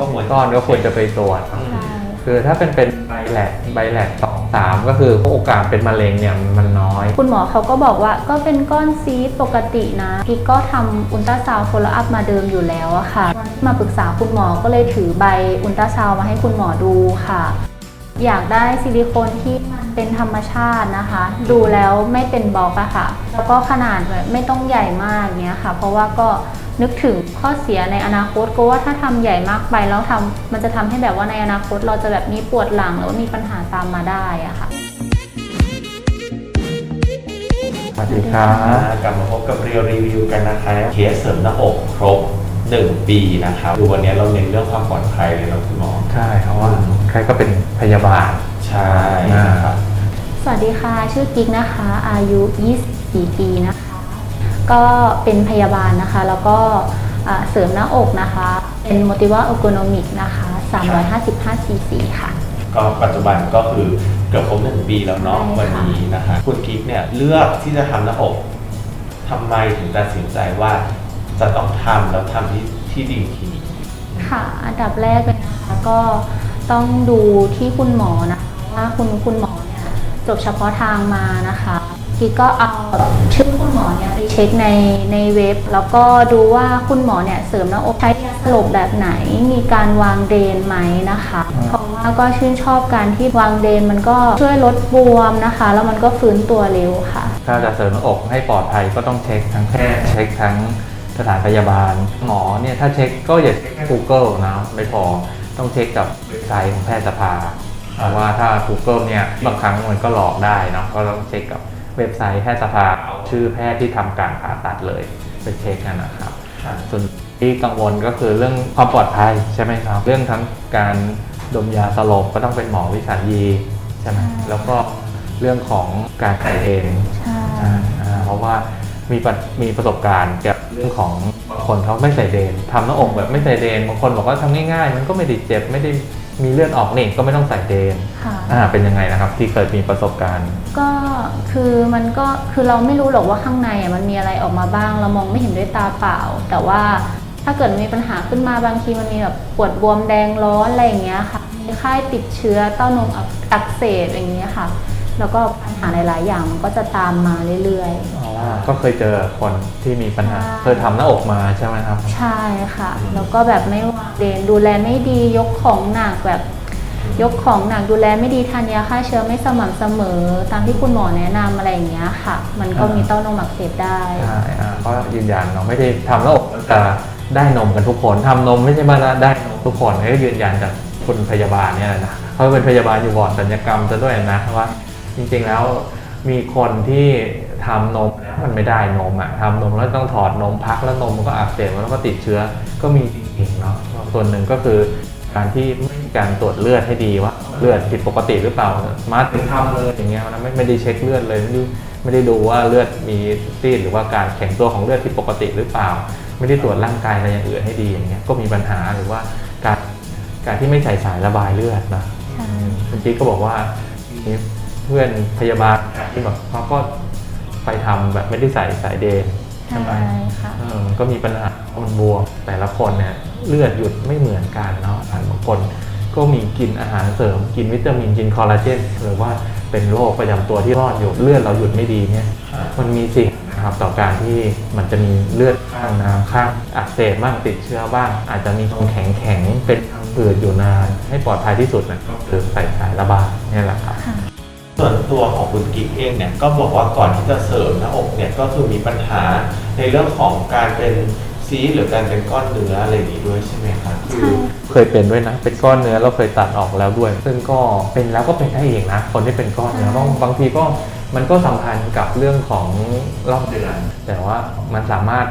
ก็ควรก้อนก็ควรจะไปตรวจอืมใช่คือถ้าเป็นเป็นใบแหลกใบแหลกสองสามก็คือโอกาสเป็นมะเร็งเนี่ยมันน้อย คุณหมอเขาก็บอกว่าก็เป็นก้อนซีสปกตินะพี่ก็ทำอุลตราซาวด์โฟลอัพมาเดิมอยู่แล้วอะค่ะ มาปรึกษาคุณหมอก็เลยถือใบอุลตราซาวด์มาให้คุณหมอดูค่ะ อยากได้ซิลิโคนที่มันเป็นธรรมชาตินะคะ ดูแล้วไม่เป็นบล็อกอะค่ะ แล้วก็ขนาดแบบไม่ต้องใหญ่มากเนี้ยค่ะ เพราะว่าก็ นึกถึงข้อเสียในอนาคตก็ว่าถ้าทำใหญ่มากไปแล้วทำมันจะทำให้แบบว่าในอนาคตเราจะแบบมีปวดหลังหรือว่ามีปัญหาตามมาได้อะค่ะสวัสดีครับกลับมาพบกับเรียวรีวิวกันนะคะเคสเสริมหน้าอกครบ1ปีนะครับคือวันนี้เราเน้นเรื่องความปลอดภัยเลยนะคุณหมอใช่เพราะว่าใครก็เป็นพยาบาลใช่นะครับสวัสดีค่ะ ชื่อกิ๊กนะคะ อายุ 24 ปีนะคะ ก็เป็นพยาบาลนะคะ แล้วก็อ่าเสริมหน้าอกนะคะ เป็น Motiva Ergonomic นะคะ 355 cc ค่ะ ก็ปัจจุบันก็คือเกือบครบหนึ่งปีแล้วเนาะใช่ค่ะวันนี้นะคะคุณกิ๊กเนี่ยเลือกที่จะทำหน้าอกทำไมถึงตัดสินใจว่าจะต้องทำแล้วทำที่ที่ดีคลินิกค่ะ อันดับแรกเลยนะคะก็ต้องดูที่คุณหมอนะคะว่าคุณคุณหมอเนี่ยจบเฉพาะทางมานะคะ ก็เอาชื่อคุณหมอเนี่ยไปเช็คในในเว็บ แล้วก็ดูว่าคุณหมอเนี่ยเสริมหน้าอกใช้ยาสลบแบบไหนมีการวางเดนไหมนะคะ เพราะว่าก็ชื่นชอบการที่วางเดนมันก็ช่วยลดบวมนะคะ แล้วมันก็ฟื้นตัวเร็วค่ะ ถ้าจะเสริมหน้าอกให้ปลอดภัยก็ต้องเช็คทั้งแพทย์เช็คทั้งสถานพยาบาลหมอเนี่ยถ้าเช็คก็อย่าเช็คแค่ Google นะไม่พอต้องเช็คกับเว็บไซต์ของแพทยสภาเพราะว่าถ้า Google เนี่ยบางครั้งมันก็หลอกได้นะก็ต้องเช็คกับ เว็บไซต์แพทยสภาเอาชื่อแพทย์ที่ทำการผ่าตัดเลยไปเช็คกันนะครับส่วนที่กังวลก็คือเรื่องความปลอดภัยใช่ไหมครับ เรื่องทั้งการดมยาสลบก็ต้องเป็นหมอวิสัญญีใช่ไหมใช่แล้วก็เรื่องของการใส่เองใช่อ่าอ่าเพราะว่ามีประมีประสบการณ์เกี่ยวกับเรื่องของบางคนเขาไม่ใส่เดนทำหน้าอกแบบไม่ใส่เดนบางคนบอกว่าทำง่ายๆ มันก็ไม่ได้เจ็บไม่ได้ มีเลือดออกนี่ก็ไม่ต้องใส่เดนค่ะ อ่าเป็นยังไงนะครับ ที่เคยมีประสบการณ์ ก็คือมันก็คือเราไม่รู้หรอกว่าข้างในอะมันมีอะไรออกมาบ้าง เรามองไม่เห็นด้วยตาเปล่า แต่ว่าถ้าเกิดมีปัญหาขึ้นมาบางทีมันมีแบบปวดบวมแดงร้อนอะไรอย่างเงี้ยค่ะมีไข้ติดเชื้อเต้านมอักอักเสบอย่างเงี้ยค่ะ แล้วก็ปัญหาหลายๆอย่างมันก็จะตามมาเรื่อย ก็เคยเจอคนที่มีปัญหา ใช่ เคยทำหน้าอกมาใช่ไหมครับๆใช่ค่ะ แล้วก็แบบไม่วางเดนดูแลไม่ดียกของหนักแบบ ยกของหนักดูแลไม่ดีทานยาฆ่าเชื้อไม่สม่ำเสมอ ตามที่คุณหมอแนะนำอะไรอย่างเงี้ยค่ะ มันก็มีเต้านมอักเสบได้ ใช่อ่าก็ยืนยันเนาะไม่ได้ทำแล้วอกจะได้นมกันทุกคนทำนมไม่ใช่มาได้นมทุกคนก็ยืนยันจากคุณพยาบาลเนี่ยนะเขาเป็นพยาบาลอยู่บอร์ดสัญญกรรมจะด้วยนะว่าจริงๆแล้วมีคนที่ ทำนมแล้วมันไม่ได้นมอะทำนมแล้วต้องถอดนมพักแล้วนมมันก็อักเสบแล้วก็ติดเชื้อก็มีจริงๆเนาะส่วนหนึ่งก็คือการที่ไม่มีการตรวจเลือดให้ดีว่าเลือดผิดปกติหรือเปล่ามาถึงทำเลยอย่างเงี้ยนะไม่ไม่ได้เช็คเลือดเลยไม่ได้ไม่ได้ดูว่าเลือดมีซีดหรือว่าการแข็งตัวของเลือดผิดปกติหรือเปล่า ไม่ได้ตรวจร่างกายอะไรอย่างอื่นให้ดีอย่างเงี้ยก็มีปัญหาหรือว่าการการที่ไม่ใส่สายระบายเลือดนะใช่คุณจิ๊กก็บอกว่ามีเพื่อนพยาบาลที่แบบเขาก็ ไปทำแบบไม่ได้ใส่สายเดนใช่ค่ะเออมันก็มีปัญหามันบวมแต่ละคนเนี่ยเลือดหยุดไม่เหมือนกันเนาะบางคนก็มีกินอาหารเสริมกินวิตามินกินคอลลาเจนหรือว่าเป็นโรคประจำตัวที่รอดอยู่เลือดเราหยุดไม่ดีเนี่ยมันมีสิ่งนะครับต่อการที่มันจะมีเลือดข้างน้ำข้างอักเสบบ้างติดเชื้อบ้าง อาจจะมีตรงแข็งแข็งๆเป็นผืดอยู่นาน ให้ปลอดภัยที่สุดนะก็คือใส่สายระบายเนี่ยแหละครับค่ะ ส่วนตัวของคุณกิ๊กเองเนี่ยก็บอกว่าก่อนที่จะเสริมหน้าอกเนี่ยก็คือมีปัญหาในเรื่องของการเป็นซีสหรือการเป็นก้อนเนื้ออะไรอย่างนี้ด้วยใช่ไหมครับคือเคยเป็นด้วยนะ เป็นก้อนเนื้อเราเคยตัดออกแล้วด้วย ซึ่งก็เป็นแล้วก็เป็นได้เองนะคนที่เป็นก้อนเนื้อบางบางทีก็มันก็สัมพันธ์กับเรื่องของรอบเดือน แต่ว่ามันสามารถ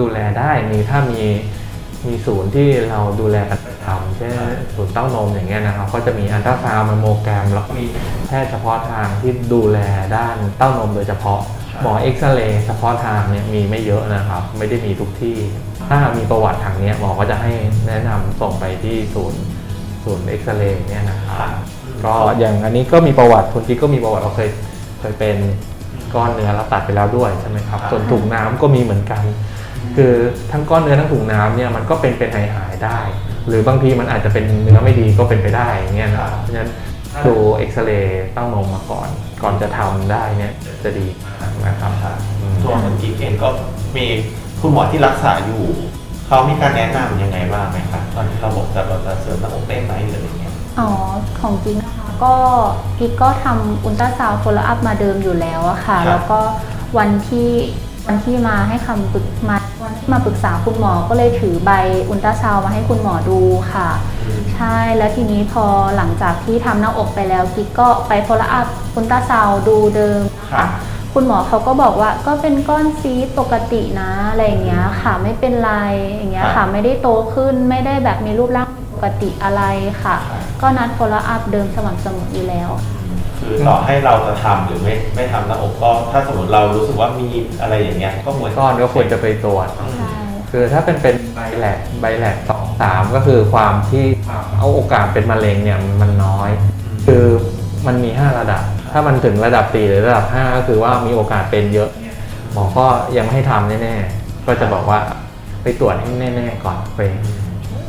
ดูแลได้มีถ้ามี มีศูนย์ที่เราดูแลกันประจำเช่นศูนย์เต้านมอย่างเงี้ยนะครับ ก็จะมีอันตราซาวด์มาโมแกรมแล้วก็มีแพทย์เฉพาะทางที่ดูแลด้านเต้านมโดยเฉพาะหมอเอ็กซเรย์เฉพาะทางเนี่ยมีไม่เยอะนะครับ ไม่ได้มีทุกที่ ถ้ามีประวัติทางเนี้ยหมอก็จะให้แนะนำส่งไปที่ศูนย์ศูนย์เอ็กซเรย์เนี่ยนะครับก็อย่างอันนี้ก็มีประวัติคุณกิ๊กก็มีประวัติเราเคยเคยเป็นก้อนเนื้อแล้วตัดไปแล้วด้วยใช่ไหมครับส่วนถุงน้ำก็มีเหมือนกันคือทั้งก้อนเนื้อทั้งถุงน้ำเนี่ยมันก็เป็นเป็นหายหายๆได้ หรือบางทีมันอาจจะเป็นเนื้อไม่ดีก็เป็นไปได้อย่างเงี้ยนะครับเพราะฉะนั้นดูเอ็กซเรย์เต้านมมาก่อน ก่อนจะทำได้เนี่ยจะดีมากนะครับอืม ตัวคุณกิ๊กเองก็มีคุณหมอที่รักษาอยู่ เขามีการแนะนำยังไงบ้างไหมคะตอนที่เราบอกจะเราจะเสริมหน้าอกได้ไหมหรืออะไรเงี้ย อ๋อ ของจริงนะคะก็กิ๊กก็ทำอุลตราซาวด์โฟลอัพมาเดิมอยู่แล้วอะค่ะ ครับ แล้วก็วันที่ วันที่มาให้คำปรึกมาวันที่มาปรึกษาคุณหมอก็เลยถือใบอุลตราซาวด์มาให้คุณหมอดูค่ะ ใช่แล้วทีนี้พอหลังจากที่ทำหน้าอกไปแล้วกิ๊กก็ไปโฟลอัพอุลตราซาวด์ดูเดิมค่ะ คุณหมอเขาก็บอกว่าก็เป็นก้อนซีสปกตินะอะไรอย่างเงี้ยค่ะไม่เป็นไรอย่างเงี้ยครัค่ะบไม่ได้โตขึ้นไม่ได้แบบมีรูปร่างปกติอะไรค่ะครับก็นัด follow up เดิมสม่ำเสมออยู่แล้ว คือต่อให้เราจะทำหรือไม่ไม่ทำหน้าอกก็ถ้าสมมติเรารู้สึกว่ามีอะไรอย่างเงี้ยก็ควรก้อนก็ควรจะไปตรวจอืมใช่คือถ้าเป็นเป็นใบแหลกใบแหลกสองสามก็คือความที่เอาโอกาสเป็นมะเร็งเนี่ยมันน้อย คือมันมี 5 ระดับ ถ้ามันถึงระดับ 4 หรือระดับ 5 ก็คือว่ามีโอกาสเป็นเยอะ หมอก็ยังไม่ให้ทำแน่ๆ ก็จะบอกว่าไปตรวจให้แน่ๆก่อนไป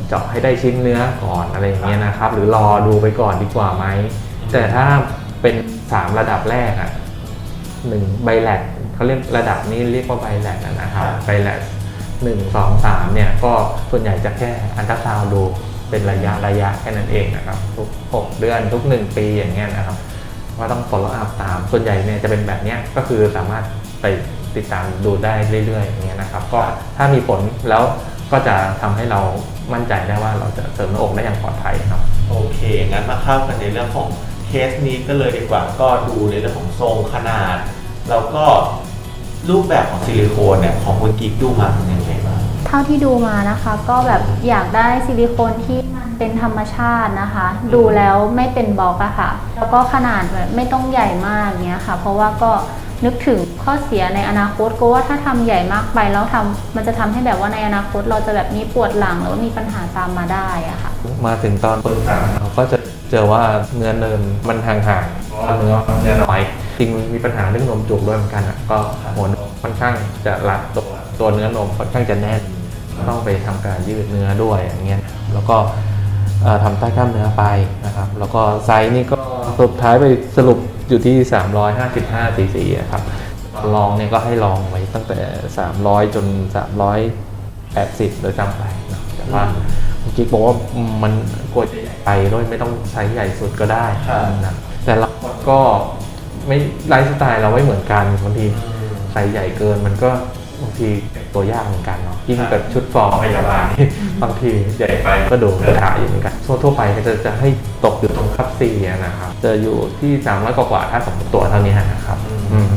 เจาะให้ได้ชิ้นเนื้อก่อนอะไรอย่างเงี้ยนะครับ หรือรอดูไปก่อนดีกว่าไหม แต่ถ้า เป็น3ระดับแรกอะหนึ่งใบแลกเขาเรียกระดับนี้เรียกว่าใบแลกอะนะครับครับใบแลกหนึ่งสองสามเนี่ยก็ส่วนใหญ่จะแค่อันตราซาวด์ดูเป็นระยะระยะแค่นั้นเองนะครับ ทุก 6 เดือนทุก 1 ปีอย่างเงี้ยนะครับว่าต้อง follow up ตามส่วนใหญ่เนี่ยจะเป็นแบบเนี้ยก็คือสามารถไปติดตามดูได้เรื่อยๆอย่างเงี้ยนะครับ ก็ถ้ามีผลแล้วก็จะทำให้เรามั่นใจได้ว่าเราจะเสริมหน้าอกได้อย่างปลอดภัยครับ โอเคงั้นมาเข้ากันในเรื่องของ เคสนี้ก็เลยดีกว่าก็ดูในเรื่องของทรงขนาด แล้วก็รูปแบบของซิลิโคนเนี่ยของคุณกิ๊กดูมาเป็นยังไงบ้าง เท่าที่ดูมานะคะ ก็แบบอยากได้ซิลิโคนที่มันเป็นธรรมชาตินะคะ ดูแล้วไม่เป็นบล็อกอะค่ะ แล้วก็ขนาดแบบไม่ต้องใหญ่มากเงี้ยค่ะ เพราะว่าก็นึกถึงข้อเสียในอนาคตก็ว่าถ้าทำใหญ่มากไปแล้วทำมันจะทำให้แบบว่าในอนาคตเราจะแบบมีปวดหลังหรือว่ามีปัญหาตามมาได้อะค่ะ มาถึงตอนปรึกษาเราก็จะ เจอว่าเนื้อเนินมันห่างๆเพราะว่าเนื้อเนื้อน้อยจริงมีปัญหาเรื่องนมจุกด้วยเหมือนกันอะก็หัวนมค่อนข้างจะรัดตัวตัวเนื้อนมค่อนข้างจะแน่นต้องไปทำการยืดเนื้อด้วยอย่างเงี้ยแล้วก็เอ่อทำใต้กล้ามเนื้อไปนะครับ แล้วก็ไซส์นี่ก็สุดท้ายไปสรุปอยู่ที่ 355ซีซีอะครับลองเนี่ยก็ให้ลองไว้ตั้งแต่ 300 จน 380โดยจำไปเนอะแต่ว่าเมื่อกี้บอกว่ามันกลัวจะใหญ่ ไปด้วยไม่ต้องไซส์ใหญ่สุดก็ได้ครับนะแต่เราก็ไม่ไลฟ์สไตล์เราไม่เหมือนกันบางทีไซส์ใหญ่เกินมันก็บางทีตัวยากเหมือนกันเนาะยิ่งครับกับชุดฟอร์มพยาบาลนี่บางทีใหญ่ไปก็ดูกระถาอยู่เหมือนกันทั่วทั่วไปก็จะจะให้ตกอยู่ตรงคับซีนะครับจะอยู่ที่สามร้อยกว่าๆถ้าสมมติตัวเท่านี้นะครับอืม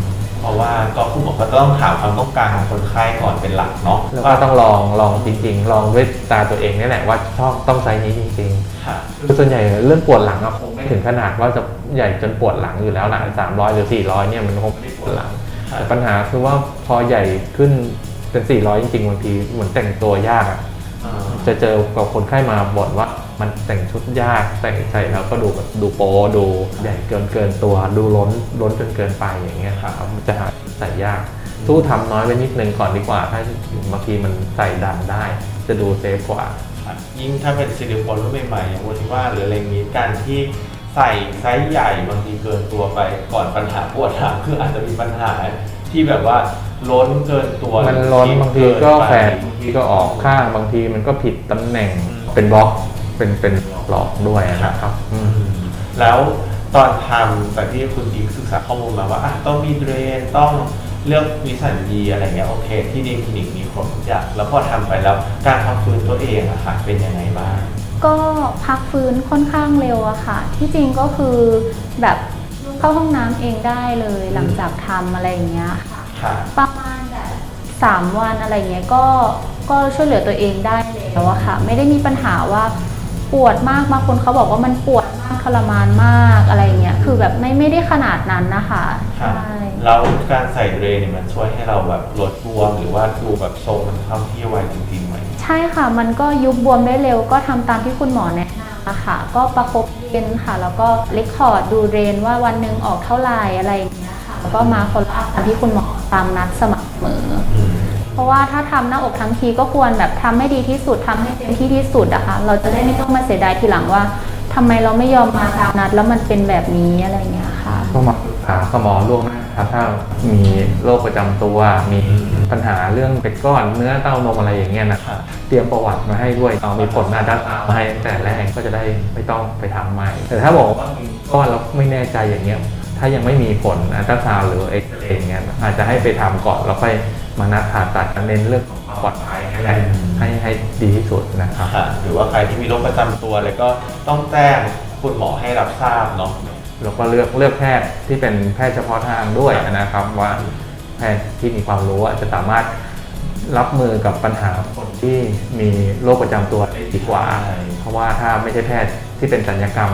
เพราะว่าก็คุณหมอก็ต้องถามความต้องการของคนไข้ก่อนเป็นหลักเนาะแล้วก็ต้องลองลองจริง ๆ ลองด้วยตาตัวเองนี่แหละว่าชอบต้องไซส์นี้จริงๆค่ะคือส่วนใหญ่เรื่องปวดหลังอะคงไม่ถึงขนาดว่าจะใหญ่จนปวดหลังอยู่แล้วหลังสามร้อยหรือสี่ร้อยเนี่ยมันคงไม่ปวดหลังครับแต่ปัญหาคือว่าพอใหญ่ขึ้นเป็นสี่ร้อยจริงๆบางทีเหมือนแต่งตัวยากอะอ่าจะเจอกับคนไข้มาบ่นว่า มันแต่งชุดยากแต่งใส่แล้วก็ดูแบบดูโป๊ดูใหญ่เกินเกินตัวดูล้นล้นจนเกินไปอย่างเงี้ยครับมันจะหาใส่ยาก สู้ทำน้อยไว้นิดนึงก่อนดีกว่า ถ้าบางทีมันใส่ดันได้ จะดูเซฟกว่าค่ะยิ่งถ้าเป็นซิลิโคนรุ่นใหม่ๆอย่างวันที่ว่าหรืออะไรอย่างนี้การที่ใส่ไซส์ใหญ่บางทีเกินตัวไปก่อนปัญหาปวดหลังคืออาจจะมีปัญหาที่แบบว่าล้นเกินตัว มันล้นหรือบางทีก็เนไปแฝดบางทีก็ออกข้างบางทีมันก็ผิดตำแหน่งเป็นบล็อก เป็นเป็นหลอกด้วยนะครับอืม แล้วตอนทำจากที่คุณดิงศึกษาข้อมูลมาว่าอะต้องมีเดรนต้องเลือกวิสัญญีอะไรเงี้ยโอเค ที่ดีคลินิกมีครบทุกอย่างแล้วพอทำไปแล้วการพักฟื้นตัวเองอะค่ะเป็นยังไงบ้าง ก็พักฟื้นค่อนข้างเร็วอะค่ะ ที่จริงก็คือแบบเข้าห้องน้ำเองได้เลยหลังจากทำอะไรอย่างเงี้ยค่ะ ค่ะ ประมาณแบบสามวันอะไรเงี้ยก็ก็ช่วยเหลือตัวเองได้แล้วอะค่ะ ไม่ได้มีปัญหาว่า ปวดมากบางคนเขาบอกว่ามันปวดมากทรมานมากอะไรเงี้ยคือแบบไม่ไม่ได้ขนาดนั้นนะคะค่ะใช่แล้วการใส่เดรนเนี่ยมันช่วยให้เราแบบลดบวมหรือว่าดูแบบทรงมันเข้าที่ไวจริงๆไหมใช่ค่ะ มันก็ยุบบวมได้เร็วก็ทำตามที่คุณหมอแนะนำอะค่ะ ก็ประคบเรนค่ะ แล้วก็เลคคอร์ดดูเรนว่าวันหนึ่งออกเท่าไหร่อะไรอย่างเงี้ยค่ะแล้วก็มาคนละตามที่คุณหมอตามนัดสม่ำเสมออืม เพราะว่าถ้าทำหน้าอกทั้งทีก็ควรแบบทำให้ดีที่สุดทำให้เต็มที่ที่สุดอะค่ะเราจะได้ไม่ต้องมาเสียดายทีหลังว่าทำไมเราไม่ยอมมาตามนัด แล้วมันเป็นแบบนี้อะไรเงี้ยค่ะก็มาปรึกษาคุณหมอล่วงหน้าครับถ้ามีโรคประจำตัวมีปัญหาเรื่องเป็นก้อนเนื้อเต้านมอะไรอย่างเงี้ยนะค่ะเตรียมประวัติมาให้ด้วยเอามีผลมาดัดมาให้แต่แรกก็จะได้ไม่ต้องไปทำใหม่ แต่ถ้าบอกว่ามีก้อนแล้วไม่แน่ใจอย่างเงี้ยถ้ายังไม่มีผลอัลตราซาวหรือเอ็กซเรย์อย่างเงี้ยอาจจะให้ไปทำก่อนแล้วค่อย มานัดผ่าตัดเน้นเรื่องของความปลอดภัยให้ได้อืมให้ให้ดีที่สุดนะครับค่ะหรือว่าใครที่มีโรคประจำตัวอะไรก็ต้องแจ้งคุณหมอให้รับทราบเนาะแล้วก็เลือกเลือกแพทย์ที่เป็นแพทย์เฉพาะทางด้วยนะครับว่าแพทย์ที่มีความรู้อะจะสามารถรับมือกับปัญหาคนที่มีโรคประจำตัวได้ดีกว่าใช่เพราะว่าถ้าไม่ใช่แพทย์ที่เป็นสัญญกรรม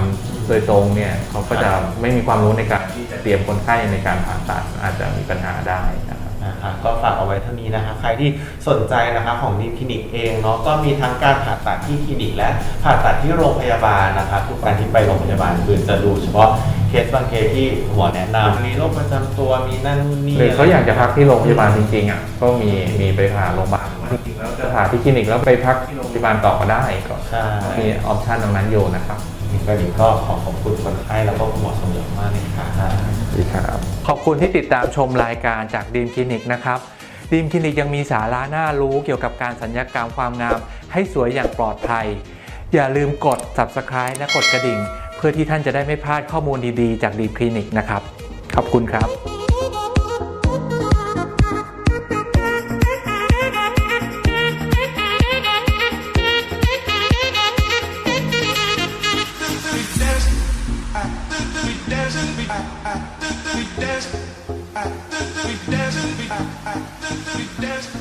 โดยตรงเนี่ยเขาก็จะไม่มีความรู้ในการที่จะเตรียมคนไข้ในการผ่าตัดอาจจะมีปัญหาได้นะครับ นะคะก็ฝากเอาไว้เท่านี้นะคะใครที่สนใจนะคะของดีมคลินิกเองเนาะก็มีทั้งการผ่าตัดที่คลินิก และผ่าตัดที่โรงพยาบาลนะคะทุกการที่ไปโรงพยาบาลคือจะดูเฉพาะเคสบางเคสที่หมอแนะนำมีโรคประจำตัวมีนั่นนี่ หรือเขาอยากจะพักที่โรงพยาบาลจริงๆอะก็มีมีไปผ่าโรงพยาบาลจริงๆแล้วจะผ่าที่คลินิกแล้วไปพักที่โรงพยาบาลต่อก็ได้ก็ใช่ มีออปชันตรงนั้นอยู่นะครับ ก็ดีก็ขอขอบคุณคนไข้แล้วก็คุณหมอสมยศมากเลยค่ะ ดีครับขอบคุณที่ติดตามชมรายการจากดีมคลินิกนะครับดีมคลินิกยังมีสาระน่ารู้เกี่ยวกับการสัญญกรรมความงาม ให้สวยอย่างปลอดภัย อย่าลืมกด subscribe และกดกระดิ่ง เพื่อที่ท่านจะได้ไม่พลาดข้อมูลดีๆ จากดีมคลินิกนะครับ ขอบคุณครับ We dance.